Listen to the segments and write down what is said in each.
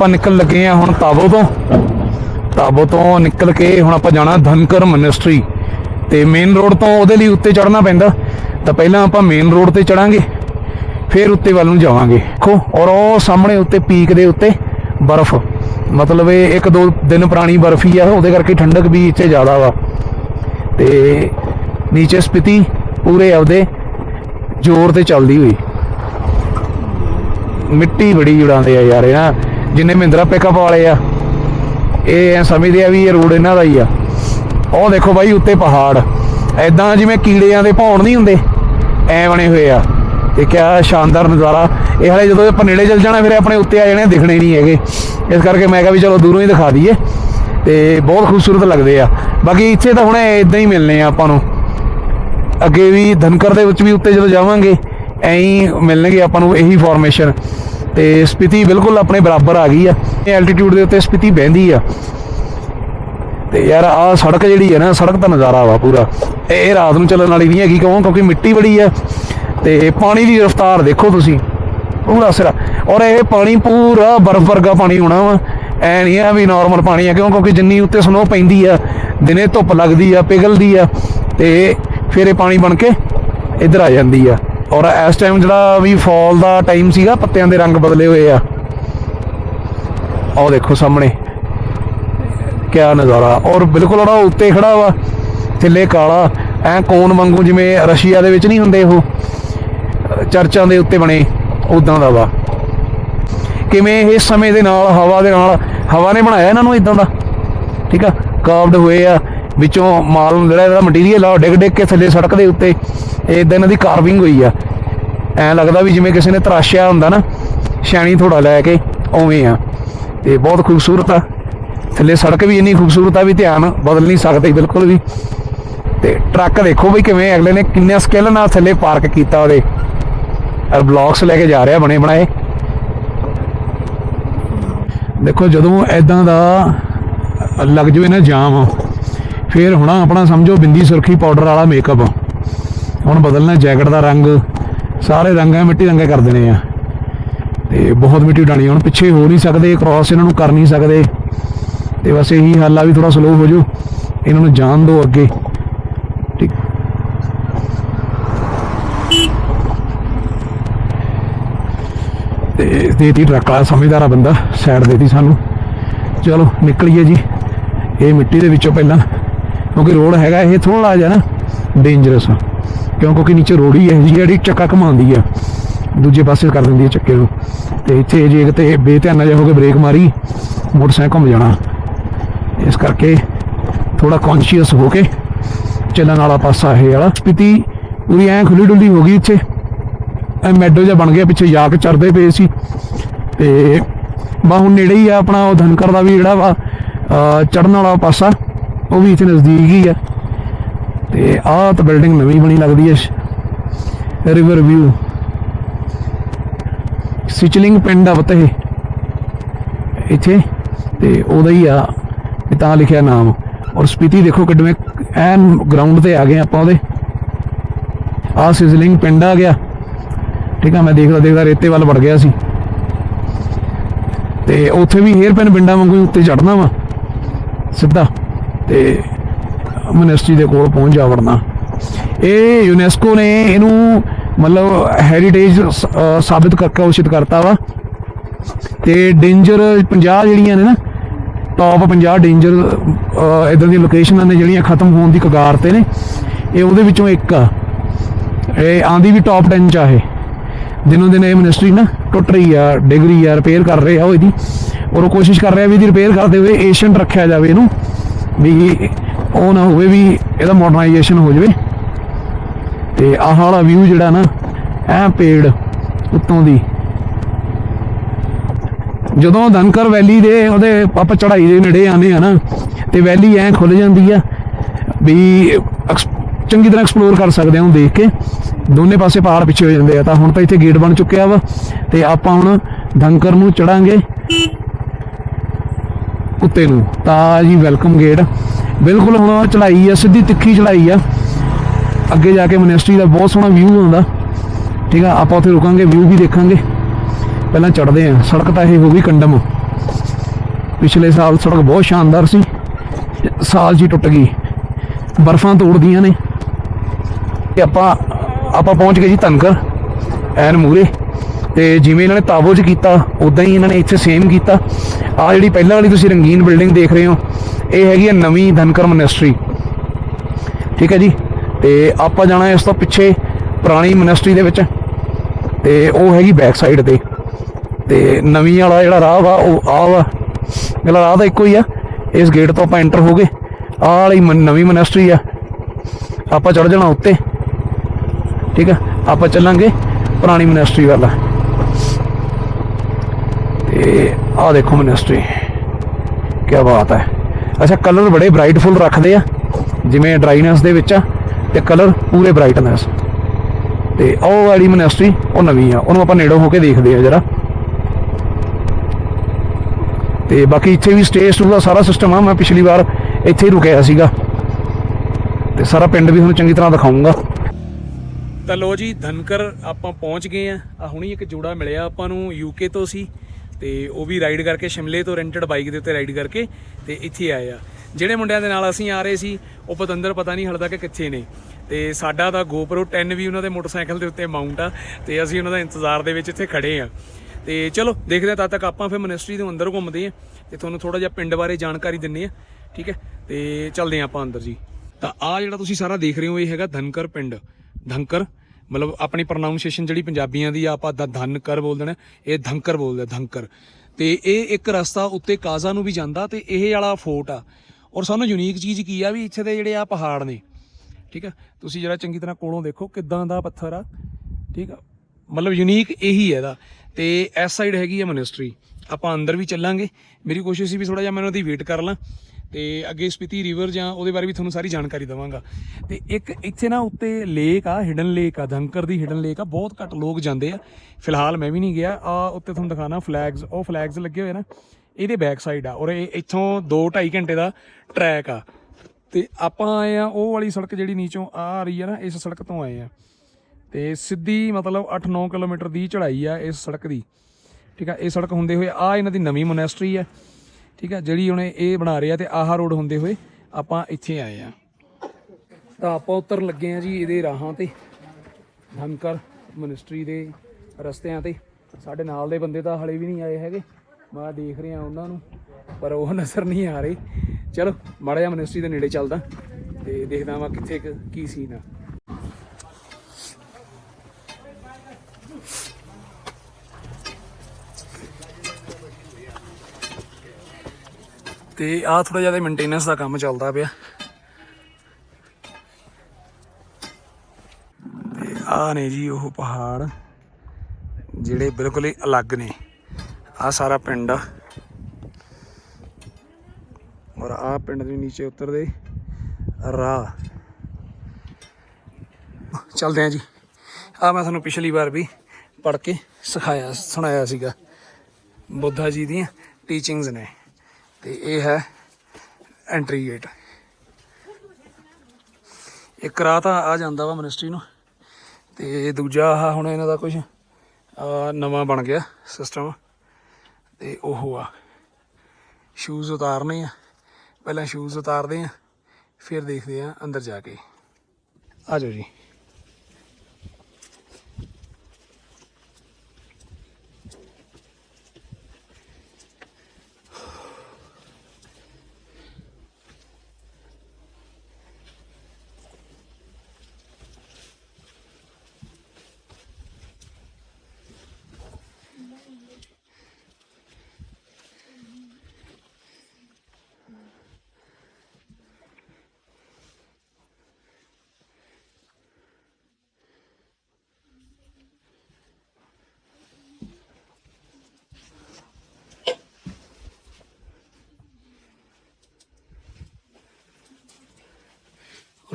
ਆਪਾਂ ਨਿਕਲ ਲੱਗੇ ਆ ਹੁਣ ਤਾਬੋ ਤੋਂ। ਤਾਬੋ ਤੋਂ ਨਿਕਲ ਕੇ ਹੁਣ ਆਪਾਂ ਜਾਣਾ ਧਨਕਰ ਮਨਿਸਟਰੀ ਤੇ ਮੇਨ ਰੋਡ ਤੋਂ ਉਹਦੇ ਲਈ ਉੱਤੇ ਚੜਨਾ ਪੈਂਦਾ। ਤਾਂ ਪਹਿਲਾਂ ਆਪਾਂ ਮੇਨ ਰੋਡ ਤੇ ਚੜਾਂਗੇ। ਫਿਰ ਉੱਤੇ ਵੱਲ ਨੂੰ ਜਾਵਾਂਗੇ। ਦੇਖੋ, ਔਰ ਉਹ ਸਾਹਮਣੇ ਉੱਤੇ ਪੀਕ ਦੇ ਉੱਤੇ ਬਰਫ਼। ਮਤਲਬ ਇਹ ਇੱਕ ਦੋ ਦਿਨ ਪੁਰਾਣੀ ਬਰਫ਼ ਹੀ ਆ, ਉਹਦੇ ਕਰਕੇ ਠੰਡਕ ਵੀ ਇੱਥੇ ਜ਼ਿਆਦਾ ਵਾ। ਤੇ ਨੀਚੇ ਸਪਿਤੀ ਪੂਰੇ ਆਪਦੇ ਜ਼ੋਰ ਤੇ ਚੱਲਦੀ ਹੋਈ। ਮਿੱਟੀ ਬੜੀ ਉਡਾਉਂਦੇ ਆ ਯਾਰ ਇਹ ਨਾ। ਜਿੰਨੇ ਮਹਿੰਦਰਾ ਪਿਕਅਪ ਵਾਲੇ ਆ, ਇਹ ਐ ਸਮਝਦੇ ਆ ਵੀ ਇਹ ਰੋਡ ਇਹਨਾਂ ਦਾ ਹੀ ਆ। ਉਹ ਦੇਖੋ ਬਾਈ ਉੱਤੇ ਪਹਾੜ ਐਦਾਂ ਜਿਵੇਂ ਕੀੜਿਆਂ ਦੇ ਭੌਣ ਨਹੀਂ ਹੁੰਦੇ, ਐ ਬਣੇ ਹੋਏ ਆ। ਤੇ ਕਿਆ ਸ਼ਾਨਦਾਰ ਨਜ਼ਾਰਾ। ਇਹ ਹਲੇ ਜਦੋਂ ਆਪਾਂ ਨੇੜੇ ਚੱਲ ਜਾਣਾ, ਫਿਰ ਆਪਣੇ ਉੱਤੇ ਆ ਜਾਣੇ, ਦਿਖਣੇ ਨਹੀਂ ਹੈਗੇ। ਇਸ ਕਰਕੇ ਮੈਂ ਕਿਹਾ ਵੀ ਚਲੋ ਦੂਰੋਂ ਹੀ ਦਿਖਾ ਦਈਏ। ਤੇ ਬਹੁਤ ਖੂਬਸੂਰਤ ਲੱਗਦੇ ਆ। ਬਾਕੀ ਇੱਥੇ ਤਾਂ ਹੁਣ ਇਦਾਂ ਹੀ ਮਿਲਨੇ ਆ ਆਪਾਂ ਨੂੰ। ਅੱਗੇ ਵੀ ਧਨਕਰ ਦੇ ਵਿੱਚ ਵੀ ਉੱਤੇ ਜਦੋਂ ਜਾਵਾਂਗੇ, ਐਂ ਹੀ ਮਿਲਣਗੇ ਆਪਾਂ ਨੂੰ ਇਹੀ ਫਾਰਮੇਸ਼ਨ ਤੇ ਸਪਿਤੀ ਬਿਲਕੁਲ ਆਪਣੇ ਬਰਾਬਰ ਆ ਗਈ ਆ। ਇਹ ਐਲਟੀਟਿਊਡ ਦੇ ਉੱਤੇ ਸਪਿਤੀ ਬਹਿੰਦੀ ਆ। ਤੇ ਯਾਰ, ਆਹ ਸੜਕ ਜਿਹੜੀ ਹੈ ਨਾ, ਸੜਕ ਦਾ ਨਜ਼ਾਰਾ ਵਾ ਪੂਰਾ। ਇਹ ਰਾਤ ਨੂੰ ਚੱਲਣ ਵਾਲੀ ਨਹੀਂ ਹੈਗੀ ਕਿਉਂ? ਕਿਉਂਕਿ ਮਿੱਟੀ ਬੜੀ ਆ। ਤੇ ਪਾਣੀ ਦੀ ਰਫ਼ਤਾਰ ਦੇਖੋ ਤੁਸੀਂ। ਪੂਰਾ ਸਿਰਾ ਔਰ ਇਹ ਪਾਣੀ ਪੂਰਾ ਬਰਫ਼ ਵਰਗਾ ਪਾਣੀ ਹੋਣਾ ਵਾ। ਐ ਨਹੀਂ ਆ ਵੀ ਨਾਰਮਲ ਪਾਣੀ ਆ, ਕਿਉਂ? ਕਿਉਂਕਿ ਜਿੰਨੀ ਉੱਤੇ ਸਨੋ ਪੈਂਦੀ ਆ, ਦਿਨੇ ਧੁੱਪ ਲੱਗਦੀ ਆ, ਪਿਘਲਦੀ ਆ। ਤੇ ਫਿਰ ਇਹ ਪਾਣੀ ਬਣ ਕੇ ਇੱਧਰ ਆ ਜਾਂਦੀ ਆ। ਔਰ ਇਸ ਟਾਈਮ ਜਿਹੜਾ ਵੀ ਫਾਲ ਦਾ ਟਾਈਮ ਸੀਗਾ, ਪੱਤਿਆਂ ਦੇ ਰੰਗ ਬਦਲੇ ਹੋਏ ਆ। ਆਹ ਦੇਖੋ ਸਾਹਮਣੇ। ਕਿਆ ਨਜ਼ਾਰਾ। ਔਰ ਬਿਲਕੁਲ ਉਹਦਾ ਉੱਤੇ ਖੜਾ ਵਾ, ਥੱਲੇ ਕਾਲਾ। ਐ ਕੋਨ ਵਾਂਗੂ ਜਿਵੇਂ ਰਸ਼ੀਆ ਦੇ ਵਿੱਚ ਨਹੀਂ ਹੁੰਦੇ ਉਹ। ਚਰਚਾਂ ਦੇ ਉੱਤੇ ਬਣੇ ਉਦਾਂ ਦਾ ਵਾ। ਕਿਵੇਂ ਇਹ ਸਮੇਂ ਦੇ ਨਾਲ, ਹਵਾ ਦੇ ਨਾਲ, ਹਵਾ ਨੇ ਬਣਾਇਆ ਇਹਨਾਂ ਨੂੰ ਇਦਾਂ ਦਾ? ਠੀਕ ਆ? ਕਾਰਵਡ ਹੋਏ ਆ। ਵਿੱਚੋਂ ਮਾਲ ਨੂੰ ਜਿਹੜਾ ਇਹਦਾ ਮਟੀਰੀਅਲ ਆ, ਉਹ ਡਿੱਗ ਡਿੱਗ ਕੇ ਥੱਲੇ ਸੜਕ ਦੇ ਉੱਤੇ ਇਦਾਂ ਇਹਨਾਂ ਦੀ ਕਾਰਵਿੰਗ ਹੋਈ ਆ। ਐ ਲੱਗਦਾ ਵੀ ਜਿਵੇਂ ਕਿਸੇ ਨੇ ਤਰਾਸ਼ਿਆ ਹੁੰਦਾ ਨਾ ਸ਼ੈਣੀ ਥੋੜਾ ਲੈ ਕੇ ਉਵੇਂ ਆ। ਤੇ ਬਹੁਤ ਖੂਬਸੂਰਤ ਆ। ਥੱਲੇ ਸੜਕ ਵੀ ਇੰਨੀ ਖੂਬਸੂਰਤ ਆ ਵੀ ਧਿਆਨ ਬਦਲ ਨਹੀਂ ਸਕਦੇ ਬਿਲਕੁਲ ਵੀ। ਤੇ ਟਰੱਕ ਦੇਖੋ ਵੀ ਕਿਵੇਂ ਅਗਲੇ ਨੇ ਕਿੰਨੇ ਸਕਿੱਲ ਨਾਲ ਥੱਲੇ ਪਾਰਕ ਕੀਤਾ ਉਹਦੇ। ਔਰ ਬਲੌਕਸ ਲੈ ਕੇ ਜਾ ਰਿਹਾ ਬਣੇ ਬਣਾਏ। ਦੇਖੋ ਜਦੋਂ ਐਦਾਂ ਦਾ ਲੱਗ ਜਵੇ ਨਾ ਜਾਮ ਫਿਰ ਹੁਣ ਆਪਣਾ ਸਮਝੋ ਬਿੰਦੀ ਸੁਰਖੀ ਪਾਊਡਰ ਵਾਲਾ ਮੇਕਅਪ ਹੁਣ ਬਦਲਣਾ ਜੈਕਟ ਦਾ ਰੰਗ। ਸਾਰੇ ਰੰਗਾਂ ਮਿੱਟੀ ਰੰਗੇ ਕਰ ਦੇਣੇ ਆ। ਤੇ ਬਹੁਤ ਮਿੱਟੀ ਉਡਾਣੀ ਹੁਣ ਪਿੱਛੇ ਹੋ ਨਹੀਂ ਸਕਦੇ ਕ੍ਰਾਸ ਇਹਨਾਂ ਨੂੰ ਕਰ ਨਹੀਂ ਸਕਦੇ। ਤੇ ਬਸ ਇਹੀ ਹੱਲ ਆ ਵੀ ਥੋੜਾ ਸਲੋ ਹੋ ਜਾਓ। ਇਹਨਾਂ ਨੂੰ ਜਾਣ ਦਿਓ ਅੱਗੇ। ਠੀਕ। ਤੇ ਦੇਤੀ ਟਰੱਕ ਵਾਲਾ, ਸਮਝਦਾਰਾ ਬੰਦਾ। ਸਾਈਡ ਦੇਤੀ ਸਾਨੂੰ। ਚਲੋ, ਨਿਕਲੀਏ ਜੀ। ਇਹ ਮਿੱਟੀ ਦੇ ਵਿੱਚੋਂ ਪਹਿਲਾਂ ਕਿਉਂਕਿ ਰੋਡ ਹੈਗਾ, ਇਹ ਥੋੜਾ ਜਿਹਾ ਨਾ ਡੇਂਜਰਸ ਆ। ਕਿਉਂਕਿ ਨੀਚੇ ਰੋਡ ਹੀ ਹੈ ਜਿਹੜੀ ਚੱਕਾ ਘਮਾਉਂਦੀ ਆ। ਦੂਜੇ ਪਾਸੇ ਕਰ ਦਿੰਦੀ ਹੈ ਚੱਕੇ ਨੂੰ। ਤੇ ਇੱਥੇ ਜੇ ਕਿਤੇ ਬੇਧਿਆਨਾ ਜਿਹਾ ਹੋ ਕੇ ਬ੍ਰੇਕ ਮਾਰੀ, ਮੋਟਰਸਾਈਕਲ ਘੁੰਮ ਜਾਣਾ। ਇਸ ਕਰਕੇ ਥੋੜਾ ਕੌਨਸ਼ੀਅਸ ਹੋ ਕੇ ਚੱਲਣ ਵਾਲਾ ਪਾਸਾ ਇਹ ਵਾਲਾ। ਸਪੀਤੀ ਪੂਰੀ ਐਂ ਖੁੱਲੀ ਡੁੱਲੀ ਹੋ ਗਈ ਇੱਥੇ। ਐ ਮੈਡੋ ਜਿਹਾ ਬਣ ਗਿਆ, ਪਿੱਛੇ ਯਾਕ ਚੜਦੇ ਪਏ ਸੀ। ਤੇ ਬਾ ਹੁਣ ਨੇੜੇ ਹੀ ਆ ਆਪਣਾ ਉਹ ਧਨਕਰ ਦਾ ਵੀ ਜਿਹੜਾ ਵਾ ਚੜਨ ਵਾਲਾ ਪਾਸਾ। ਉਹ ਵੀ ਇੱਥੇ ਨਜ਼ਦੀਕ ਹੀ ਆ। ਤੇ ਆਹ ਤਾਂ ਬਿਲਡਿੰਗ ਨਵੀਂ ਬਣੀ ਲੱਗਦੀ ਹੈ ਰਿਵਰ ਵਿਊ ਸਿਚਲਿੰਗ ਪਿੰਡ ਆ ਪਤਾ ਇਹ। ਇੱਥੇ। ਤੇ ਉਹਦਾ ਹੀ ਆ। ਤਾਂ ਲਿਖਿਆ ਨਾਮ। ਔਰ ਸਪੀਤੀ ਦੇਖੋ ਕਿਡਵੇਂ ਐਨ ਗਰਾਊਂਡ ਤੇ ਆ ਗਏ ਆਪਾਂ ਉਹਦੇ। ਆ ਸਿਜ਼ਲਿੰਗ ਪਿੰਡ ਆ ਗਿਆ। ਠੀਕ ਆ, ਮੈਂ ਦੇਖਦਾ ਦੇਖਦਾ ਰੇਤੇ ਵੱਲ ਵੜ ਗਿਆ ਸੀ। ਤੇ ਉੱਥੇ ਵੀ ਹੇਅਰ ਪੈਨ ਪਿੰਡਾਂ ਵਾਂਗੂ ਉੱਤੇ ਚੜਨਾ ਵਾ। ਸਿੱਧਾ। ਤੇ ਮਨਿਸਟਰੀ ਦੇ ਕੋਲ ਪਹੁੰਚ ਜਾ ਵੜਨਾ। ਇਹ ਯੂਨੈਸਕੋ ਨੇ ਇਹਨੂੰ ਮਤਲਬ ਹੈਰੀਟੇਜ ਸਾਬਿਤ ਕਰਕੇ ਘੋਸ਼ਿਤ ਕਰਤਾ ਵਾ। ਤੇ ਡੇਂਜਰ 50 ਜਿਹੜੀਆਂ ਨੇ ਨਾ ਟੌਪ 50 ਡੇਂਜਰ ਇਦਾਂ ਦੀਆਂ ਲੋਕੇਸ਼ਨਾਂ ਨੇ ਜਿਹੜੀਆਂ ਖਤਮ ਹੋਣ ਦੀ ਕਗਾਰ ਤੇ ਨੇ। ਇਹ ਉਹਦੇ ਵਿੱਚੋਂ ਇੱਕ ਆ। ਇਹ ਆਂਦੀ ਵੀ ਟੌਪ 10 ਚ ਆ ਇਹ। ਦਿਨੋਂ ਦਿਨ ਇਹ ਮਿਨਿਸਟਰੀ ਨਾ ਟੁੱਟ ਰਹੀ ਆ, ਡਿੱਗ ਰਹੀ ਆ ਰਿਪੇਅਰ ਕਰ ਰਹੇ ਆ ਉਹ ਇਹਦੀ। ਔਰ ਉਹ ਕੋਸ਼ਿਸ਼ ਕਰ ਰਿਹਾ ਵੀ ਇਹਦੀ ਰਿਪੇਅਰ ਕਰਦੇ ਹੋਏ ਏਸ਼ੀਅਨ ਰੱਖਿਆ ਜਾਵੇ ਇਹਨੂੰ। ਵੀ ਉਹ ਨਾ ਹੋਵੇ ਵੀ ਇਹਦਾ ਮੋਡਰਨਾਈਜੇਸ਼ਨ ਹੋ ਜਾਵੇ। ਤੇ ਆਹ ਵਾਲਾ ਵਿਊ ਜਿਹੜਾ ਨਾ, ਐ ਪੇੜ ਉੱਤੋਂ ਦੀ। ਜਦੋਂ ਧਨਕਰ ਵੈਲੀ ਦੇ ਉਹਦੇ ਆਪਾਂ ਚੜਾਈ ਦੇ ਨੇੜੇ ਆਨੇ ਆ ਨਾ, ਤੇ ਵੈਲੀ ਐ ਖੁੱਲ ਜਾਂਦੀ ਆ ਵੀ ਐਕਸ- ਚੰਗੀ ਤਰ੍ਹਾਂ ਐਕਸਪਲੋਰ ਕਰ ਸਕਦੇ ਹਾਂ ਉਹ ਦੇਖ ਕੇ। ਦੋਨੇ ਪਾਸੇ ਪਹਾੜ ਪਿੱਛੇ ਹੋ ਜਾਂਦੇ ਆ, ਤਾਂ ਹੁਣ ਤਾਂ ਇੱਥੇ ਗੇਟ ਬਣ ਚੁੱਕਿਆ ਵਾ। ਤੇ ਆਪਾਂ ਹੁਣ ਦੰਕਰ ਨੂੰ ਚੜਾਂਗੇ। ਕੁੱਤੇ ਨੂੰ, ਤਾਂ ਜੀ ਵੈਲਕਮ ਗੇਟ ਬਿਲਕੁਲ ਹੁਣ ਚੜਾਈ ਆ, ਸਿੱਧੀ ਤਿੱਖੀ ਚੜਾਈ ਆ। ਅੱਗੇ ਜਾ ਕੇ ਮਨਿਸਟਰੀ ਦਾ ਬਹੁਤ ਸੋਹਣਾ ਵਿਊ ਆਉਂਦਾ ਠੀਕ ਆ, ਆਪਾਂ ਉੱਥੇ ਰੁਕਾਂਗੇ ਵਿਊ ਵੀ ਦੇਖਾਂਗੇ। ਪਹਿਲਾਂ ਚੜਦੇ ਆ, ਸੜਕ ਤਾਂ ਇਹ ਹੋ ਗਈ ਕੰਡਮ। ਪਿਛਲੇ ਸਾਲ ਸੜਕ ਬਹੁਤ ਸ਼ਾਨਦਾਰ ਸੀ, ਸਾਲ ਜੀ ਟੁੱਟ ਗਈ। ਬਰਫਾਂ ਤੋੜਦੀਆਂ ਨੇ। ਤੇ ਆਪਾਂ ਆਪਾਂ ਪਹੁੰਚ ਗਏ ਜੀ ਧਨਕਰ, ਐਨ ਮੂਰੇ ਤੇ ਜਿਵੇਂ ਇਹਨਾਂ ਨੇ ਤਾਬੋ 'ਚ ਕੀਤਾ ਉਦਾਂ ਹੀ ਇਹਨਾਂ ਨੇ ਇੱਥੇ ਸੇਮ ਕੀਤਾ। ਆ ਜਿਹੜੀ ਪਹਿਲਾਂ ਵਾਲੀ ਤੁਸੀਂ ਰੰਗੀਨ ਬਿਲਡਿੰਗ ਦੇਖ ਰਹੇ ਹੋ, ਇਹ ਹੈਗੀ ਹੈ ਨਵੀਂ ਧਨਕਰ ਮੋਨੈਸਟਰੀ ਠੀਕ ਹੈ ਜੀ? ਤੇ ਆਪਾਂ ਜਾਣਾ ਇਸ ਤੋਂ ਪਿੱਛੇ ਪੁਰਾਣੀ ਮੋਨੈਸਟਰੀ ਦੇ ਵਿੱਚ, ਤੇ ਉਹ ਹੈਗੀ ਬੈਕ ਸਾਈਡ ਤੇ। ਤੇ ਨਵੀਂ ਵਾਲਾ ਜਿਹੜਾ ਰਾਹ ਵਾ, ਉਹ ਆ ਵਾ। ਜਿਹੜਾ ਰਾਹ ਤਾਂ ਇੱਕੋ ਹੀ ਆ, ਇਸ ਗੇਟ ਤੋਂ ਆਪਾਂ ਐਂਟਰ ਹੋ ਗਏ। ਆਹ ਵਾਲੀ ਮਨ- ਨਵੀਂ ਮੋਨੈਸਟਰੀ ਆ। ਆਪਾਂ ਚੜ ਜਾਣਾ ਉੱਤੇ। ਠੀਕ ਆ? ਆਪਾਂ ਚੱਲਾਂਗੇ ਪੁਰਾਣੀ ਮੋਨੈਸਟਰੀ ਵੱਲ। ਤੇ ਆਹ ਦੇਖੋ ਮੋਨੈਸਟਰੀ ਕੀ ਬਾਤ ਹੈ। ਅੱਛਾ ਕਲਰ ਬੜੇ ਬ੍ਰਾਈਟ ਫੁੱਲ ਰੱਖਦੇ ਆ, ਜਿਵੇਂ ਡਰਾਈਨੈਸ ਦੇ ਵਿੱਚ ਆ, ਤੇ ਕਲਰ ਪੂਰੇ ਬ੍ਰਾਈਟਨੈਸ ਤੇ ਉਹ ਵਾਲੀ ਮੋਨੈਸਟਰੀ, ਉਹ ਨਵੀਂ ਆ, ਉਹਨੂੰ ਆਪਾਂ ਨੇੜੋਂ ਹੋ ਕੇ ਦੇਖਦੇ ਆ ਜਰਾ। ਤੇ ਬਾਕੀ ਇੱਥੇ ਵੀ ਸਟੇਜ ਸਟੂ ਦਾ ਸਾਰਾ ਸਿਸਟਮ ਆ, ਮੈਂ ਪਿਛਲੀ ਵਾਰ ਇੱਥੇ ਹੀ ਰੁਕਿਆ ਸੀਗਾ। ਤੇ ਸਾਰਾ ਪਿੰਡ ਵੀ ਹੁਣ ਚੰਗੀ ਤਰ੍ਹਾਂ ਦਿਖਾਉਂਗਾ ਤਾਂ ਲੋ ਜੀ, ਧਨਕਰ ਆਪਾਂ ਪਹੁੰਚ ਗਏ ਆ। ਆ ਹੁਣੀ ਇੱਕ ਜੋੜਾ ਮਿਲਿਆ ਆਪਾਂ ਨੂੰ ਯੂਕੇ ਤੋਂ ਸੀ। ਤੇ ਉਹ ਵੀ ਰਾਈਡ ਕਰਕੇ ਸ਼ਿਮਲੇ ਤੋਂ ਰੈਂਟਡ ਬਾਈਕ ਦੇ ਉੱਤੇ ਰਾਈਡ ਕਰਕੇ ਤੇ ਇੱਥੇ ਆਏ ਆ। ਜਿਹੜੇ ਮੁੰਡਿਆਂ ਦੇ ਨਾਲ ਅਸੀਂ ਆ ਰਹੇ ਸੀ, ਉਹ ਪਤੰਦਰ ਪਤਾ ਨਹੀਂ ਹਲਦਾ ਕਿ ਕਿੱਥੇ ਨੇ। ਤੇ ਸਾਡਾ ਤਾਂ GoPro 10 ਵੀ ਉਹਨਾਂ ਦੇ ਮੋਟਰਸਾਈਕਲ ਦੇ ਉੱਤੇ ਮਾਊਂਟ ਆ ਤੇ ਅਸੀਂ ਉਹਨਾਂ ਦਾ ਇੰਤਜ਼ਾਰ ਦੇ ਵਿੱਚ ਇੱਥੇ ਖੜੇ ਆ। ਤੇ ਚਲੋ, ਦੇਖਦੇ ਆ ਤਦ ਤੱਕ ਆਪਾਂ ਫਿਰ ਮਨਿਸਟਰੀ ਦੇ ਅੰਦਰ ਘੁੰਮਦੇ ਆ ਤੇ ਤੁਹਾਨੂੰ ਥੋੜਾ ਜਿਹਾ ਪਿੰਡ ਬਾਰੇ ਜਾਣਕਾਰੀ ਦਿੰਨੇ ਆ, ਠੀਕ ਹੈ? ਤੇ ਚੱਲਦੇ ਆ ਆਪਾਂ ਅੰਦਰ ਜੀ। ਤਾਂ ਆ ਜਿਹੜਾ ਤੁਸੀਂ ਸਾਰਾ ਦੇਖ ਰਹੇ ਹੋ, ਇਹ ਹੈਗਾ ਧਨਕਰ ਪਿੰਡ। ਧਨਕਰ ਮਤਲਬ ਆਪਣੀ ਪ੍ਰੋਨਾਂਸੀਏਸ਼ਨ ਜਿਹੜੀ ਪੰਜਾਬੀਆਂ ਦੀ ਆ ਆਪਾਂ ਧ- ਧਨਕਰ ਬੋਲਦੇ ਨੇ ਇਹ ਧੰਕਰ ਬੋਲਦੇ ਆ, ਧੰਕਰ। ਤੇ ਇਹ ਇੱਕ ਰਸਤਾ ਉੱਤੇ ਕਾਜ਼ਾ ਨੂੰ ਵੀ ਜਾਂਦਾ ਤੇ ਇਹ ਵਾਲਾ ਫੋਰਟ ਆ। ਔਰ ਸਾਨੂੰ ਯੂਨੀਕ ਚੀਜ਼ ਕੀ ਆ ਵੀ ਇੱਥੇ ਦੇ ਜਿਹੜੇ ਆ ਪਹਾੜ ਨੇ ਠੀਕ ਆ? ਤੁਸੀਂ ਜਰਾ ਚੰਗੀ ਤਰ੍ਹਾਂ ਕੋਲੋਂ ਦੇਖੋ ਕਿੱਦਾਂ ਦਾ ਪੱਥਰ ਆ ਠੀਕ ਆ? ਮਤਲਬ ਯੂਨੀਕ ਇਹੀ ਹੈ ਇਹਦਾ। ਤੇ ਇਸ ਸਾਈਡ ਹੈਗੀ ਆ ਮਨਿਸਟਰੀ ਆਪਾਂ ਅੰਦਰ ਵੀ ਚੱਲਾਂਗੇ। ਮੇਰੀ ਕੋਸ਼ਿਸ਼ ਸੀ ਵੀ ਥੋੜਾ ਜਿਹਾ ਮੈਂ ਉਹਦੀ ਵੇਟ ਕਰ ਲਾਂ। ਤੇ ਅੱਗੇ ਸਪੀਤੀ ਰਿਵਰ ਜਾਂ ਉਹਦੇ ਬਾਰੇ ਵੀ ਤੁਹਾਨੂੰ ਸਾਰੀ ਜਾਣਕਾਰੀ ਦਵਾਂਗਾ। ਤੇ ਇੱਕ ਇੱਥੇ ਨਾ ਉੱਤੇ ਲੇਕ ਆ ਹਿਡਨ ਲੇਕ ਆ ਦੰਕਰ ਦੀ ਹਿਡਨ ਲੇਕ ਆ, ਬਹੁਤ ਘੱਟ ਲੋਕ ਜਾਂਦੇ ਆ। ਫਿਲਹਾਲ ਮੈਂ ਵੀ ਨਹੀਂ ਗਿਆ, ਆ ਉੱਤੇ ਤੁਹਾਨੂੰ ਦਿਖਾਣਾ ਫਲੈਗਸ ਉਹ ਫਲੈਗਸ ਲੱਗੇ ਹੋਏ ਨਾ, ਇਹਦੇ ਬੈਕ ਸਾਈਡ ਆ, ਔਰ ਇਹ ਇੱਥੋਂ 2.5 ਘੰਟੇ ਦਾ ਟਰੈਕ ਆ। ਤੇ ਆਪਾਂ ਆਏ ਆ, ਉਹ ਵਾਲੀ ਸੜਕ ਜਿਹੜੀ ਨੀਚੋਂ ਆ ਆ ਰਹੀ ਆ ਨਾ, ਇਸ ਸੜਕ ਤੋਂ ਆਏ ਆ। ਤੇ ਸਿੱਧੀ ਮਤਲਬ 8-9 ਕਿਲੋਮੀਟਰ ਦੀ ਚੜ੍ਹਾਈ ਆ ਇਸ ਸੜਕ ਦੀ। ਠੀਕ ਆ, ਇਹ ਸੜਕ ਹੁੰਦੇ ਹੋਏ ਆ ਇਹਨਾਂ ਦੀ ਨਵੀਂ ਮੋਨੈਸਟਰੀ ਆ। ਠੀਕ ਆ? ਜਿਹੜੀ ਉਹਨੇ ਇਹ ਬਣਾ ਰਹੇ ਆ ਤੇ ਆਹਾ ਰੋਡ ਹੁੰਦੇ ਹੋਏ ਆਪਾਂ ਇੱਥੇ ਆਏ ਆ। ਤਾਂ ਆਪਾਂ ਉੱਤਰ ਲੱਗੇ ਆ ਜੀ ਇਹਦੇ ਰਾਹਾਂ ਤੇ, ਧਨਕਰ ਮੋਨੈਸਟਰੀ ਦੇ ਰਸਤਿਆਂ ਤੇ। ਸਾਡੇ ਨਾਲ ਦੇ ਬੰਦੇ ਤਾਂ ਹਲੇ ਵੀ ਨਹੀਂ ਆਏ ਹੈਗੇ। ਮੈਂ ਦੇਖ ਰਿਹਾ ਉਹਨਾਂ ਨੂੰ, ਪਰ ਉਹ ਨਜ਼ਰ ਨਹੀਂ ਆ ਰਹੇ। ਚਲੋ, ਮਾੜਾ ਜਿਹਾ ਮੋਨੈਸਟਰੀ ਦੇ ਨੇੜੇ ਚੱਲਦਾ ਤੇ ਦੇਖਦਾ ਵਾਂ ਕਿੱਥੇ ਕੁ ਕੀ ਸੀਨ ਆ। ਤੇ ਆ ਥੋੜਾ ਜ਼ਿਆਦਾ ਮੇਨਟੇਨੈਂਸ ਦਾ ਕੰਮ ਚੱਲਦਾ ਪਿਆ। ਤੇ ਆ ਨੇ ਜੀ ਉਹ ਪਹਾੜ, ਜਿਹੜੇ ਬਿਲਕੁਲ ਹੀ ਅਲੱਗ ਨੇ। ਆ ਸਾਰਾ ਪਿੰਡ ਆ। ਔਰ ਆ ਪਿੰਡ ਦੇ ਨੀਚੇ ਉਤਰਦੇ ਰਾਹ। ਚੱਲਦੇ ਆ ਜੀ। ਆ ਮੈਂ ਤੁਹਾਨੂੰ ਪਿਛਲੀ ਵਾਰ ਵੀ ਪੜ੍ਹ ਕੇ ਸਿਖਾਇਆ, ਸੁਣਾਇਆ ਸੀਗਾ। ਬੁੱਧਾ ਜੀ ਦੀਆਂ ਟੀਚਿੰਗਸ ਨੇ। ਤੇ ਇਹ ਹੈ ਐਂਟਰੀ ਗੇਟ। ਇੱਕ ਰਾਹ ਤਾਂ ਆ ਜਾਂਦਾ ਵਾ ਮਿਨਿਸਟਰੀ ਨੂੰ, ਤੇ ਦੂਜਾ ਆਹ ਹੁਣ ਇਹਨਾਂ ਦਾ ਕੁਝ ਨਵਾਂ ਬਣ ਗਿਆ ਸਿਸਟਮ ਤੇ ਉਹ ਆ ਸ਼ੂਜ਼ ਉਤਾਰਨੇ ਆ। ਪਹਿਲਾਂ ਸ਼ੂਜ਼ ਉਤਾਰਦੇ ਆ, ਫਿਰ ਦੇਖਦੇ ਆ ਅੰਦਰ ਜਾ ਕੇ। ਆ ਜਾਓ ਜੀ।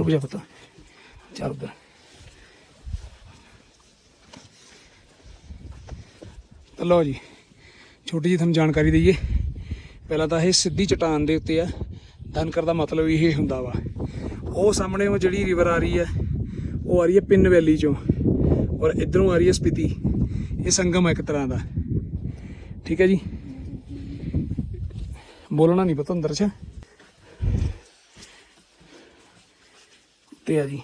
ਰੁਕ ਜਾ ਪਤਾ। ਚੱਲ ਉਧਰ। ਲਓ ਜੀ, ਛੋਟੀ ਜੀ ਤੁਹਾਨੂੰ ਜਾਣਕਾਰੀ ਦਈਏ। ਪਹਿਲਾਂ ਤਾਂ ਇਹ ਸਿੱਧੀ ਚਟਾਨ ਦੇ ਉੱਤੇ ਆ। ਧਨਕਰ ਦਾ ਮਤਲਬ ਇਹ ਹੁੰਦਾ ਵਾ। ਉਹ ਸਾਹਮਣੇ ਉਹ ਜਿਹੜੀ ਰਿਵਰ ਆ ਰਹੀ ਹੈ ਉਹ ਆ ਰਹੀ ਹੈ ਪਿੰਨ ਵੈਲੀ ਚੋਂ। ਔਰ ਇਧਰੋਂ ਆ ਰਹੀ ਹੈ ਸਪੀਤੀ। ਇਹ ਸੰਗਮ ਹੈ ਇੱਕ ਤਰ੍ਹਾਂ ਦਾ। ਠੀਕ ਹੈ ਜੀ? ਬੋਲਣਾ ਨਹੀਂ ਪਤਾ ਅੰਦਰ ਚ। ਤੇ ਆ ਜੀ।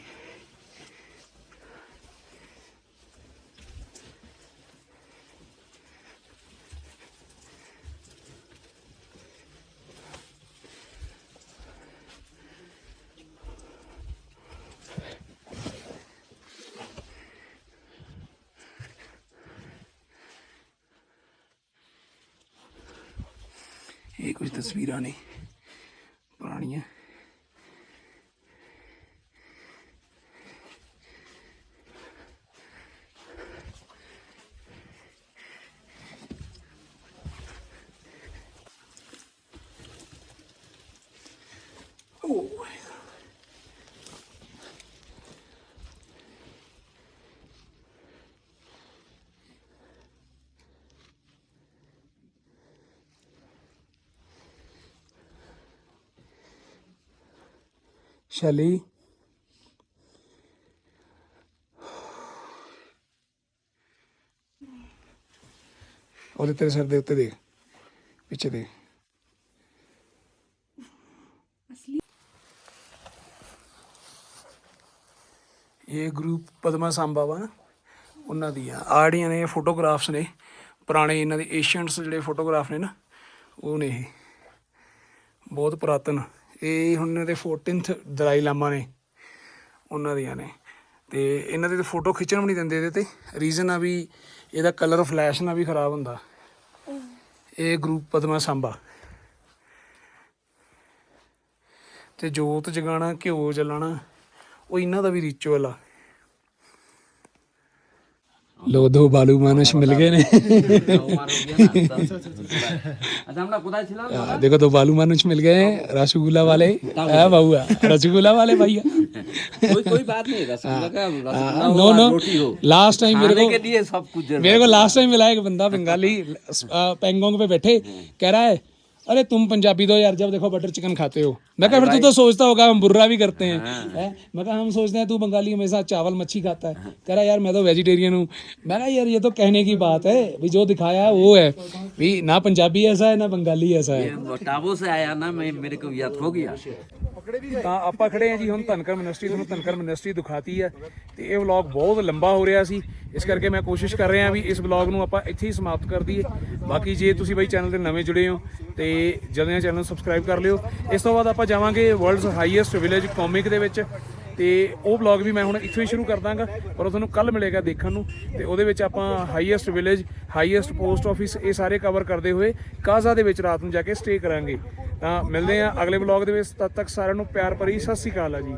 ਇਹ ਕੁਝ ਤਸਵੀਰਾਂ ਨੇ। ਸ਼ੈਲੀ। ਉਹਦੇ ਤੇਰੇ ਸਿਰ ਦੇ ਉੱਤੇ ਦੇਖ ਪਿੱਛੇ ਦੇਖ। ਇਹ ਗਰੁੱਪ ਪਦਮਾ ਸੰਭਾ ਵਾ ਨਾ ਉਹਨਾਂ ਦੀਆਂ। ਆੜੀਆਂ ਨੇ ਫੋਟੋਗ੍ਰਾਫਸ ਨੇ ਪੁਰਾਣੇ ਇਹਨਾਂ ਦੇ ਏਸ਼ੀਅਨਸ ਜਿਹੜੇ ਫੋਟੋਗ੍ਰਾਫ ਨੇ ਨਾ ਉਹ ਨੇ ਇਹ। ਬਹੁਤ ਪੁਰਾਤਨ। ਇਹ ਹੁਣ ਦੇ 14th ਦਲਾਈ ਲਾਮਾ ਨੇ, ਉਹਨਾਂ ਦੀਆਂ ਨੇ। ਤੇ ਇਹਨਾਂ ਦੇ ਫੋਟੋ ਖਿੱਚਣ ਵੀ ਨਹੀਂ ਦਿੰਦੇ ਇਹਦੇ ਤੇ। ਰੀਜ਼ਨ ਆ ਵੀ ਇਹਦਾ ਕਲਰ ਫਲੈਸ਼ ਨਾਲ ਵੀ ਖਰਾਬ ਹੁੰਦਾ। ਇਹ ਗਰੁੱਪ ਪਦਮਾ ਸੰਭਾ। ਤੇ ਜੋਤ ਜਗਾਣਾ, ਘਿਓ ਜਲਾਣਾ, ਉਹ ਇਹਨਾਂ ਦਾ ਵੀ ਰਿਚੁਅਲ ਆ। লো দো বালু মানুষ মিল গয়ে নে দেখো তো বালু মানুষ মিল গয়ে রসগुल्ला वाले হ্যাঁ বাবুয়া रसगुल्ला वाले भैया कोई कोई बात नहीं रसगुल्ला का नो नो लास्ट टाइम मेरे को मेरे को लास्ट टाइम मिला एक बंदा बंगाली पेंगोंग पे बैठे कह रहा है अरे तुम पंजाबी दो यार जब देखो बटर चिकन खाते हो मैं कहा फिर तू तो सोचता होगा हम बुर्रा भी करते हैं हैं? मैं कहा हम सोचते हैं तू बंगाली हमेशा चावल मच्छी खाता है कह रहा यार मैं तो वेजिटेरियन हूँ मैं कहा यार ये तो कहने की बात है भी जो दिखाया है वो है भी ना पंजाबी ऐसा है ना बंगाली ऐसा है है टाबो से आया ना मैं मेरे को याद हो गया ਤਾਂ ਆਪਾਂ ਖੜੇ ਆ ਜੀ, ਹੁਣ ਧਨਕਰ ਮਿਨਿਸਟਰੀ ਤੁਹਾਨੂੰ ਧਨਕਰ ਮਿਨਿਸਟਰੀ ਦਿਖਾਤੀ ਹੈ। ਤੇ ਇਹ ਵਲੌਗ ਬਹੁਤ ਲੰਬਾ ਹੋ ਰਿਹਾ ਸੀ। ਇਸ ਕਰਕੇ ਮੈਂ ਕੋਸ਼ਿਸ਼ ਕਰ ਰਿਹਾ ਵੀ ਇਸ ਵਲੌਗ ਨੂੰ ਆਪਾਂ ਇੱਥੇ ਹੀ ਸਮਾਪਤ ਕਰ ਦਈਏ। ਬਾਕੀ ਜੇ ਤੁਸੀਂ ਬਾਈ ਚੈਨਲ ਤੇ ਨਵੇਂ ਜੁੜੇ ਹੋ, ਤੇ ਜਲਦੀ ਚੈਨਲ ਨੂੰ ਸਬਸਕ੍ਰਾਈਬ ਕਰ ਲਿਓ। ਇਸ ਤੋਂ ਬਾਅਦ ਆਪਾਂ ਜਾਵਾਂਗੇ ਵਰਲਡਸ ਹਾਈਐਸਟ ਵਿਲੇਜ ਕਾਮਿਕ ਦੇ ਵਿੱਚ। ਤੇ ਉਹ ਵਲੌਗ ਵੀ ਮੈਂ ਹੁਣ ਇੱਥੋਂ ਹੀ ਸ਼ੁਰੂ ਕਰ ਦਾਂਗਾ, ਪਰ ਉਹ ਤੁਹਾਨੂੰ ਕੱਲ ਮਿਲੇਗਾ ਦੇਖਣ ਨੂੰ। ਤੇ ਉਹਦੇ ਵਿੱਚ ਆਪਾਂ highest village highest post office ਇਹ ਸਾਰੇ ਕਵਰ ਕਰਦੇ ਹੋਏ ਕਾਜ਼ਾ ਦੇ ਵਿੱਚ ਰਾਤ ਨੂੰ ਜਾ ਕੇ ਸਟੇ ਕਰਾਂਗੇ। ਤਾਂ ਮਿਲਦੇ ਹਾਂ ਅਗਲੇ ਵਲੌਗ ਦੇ ਵਿੱਚ, ਤਦ ਤੱਕ ਸਾਰਿਆਂ ਨੂੰ ਪਿਆਰ ਭਰੀ, ਸਤਿ ਸ਼੍ਰੀ ਅਕਾਲ ਆ ਜੀ।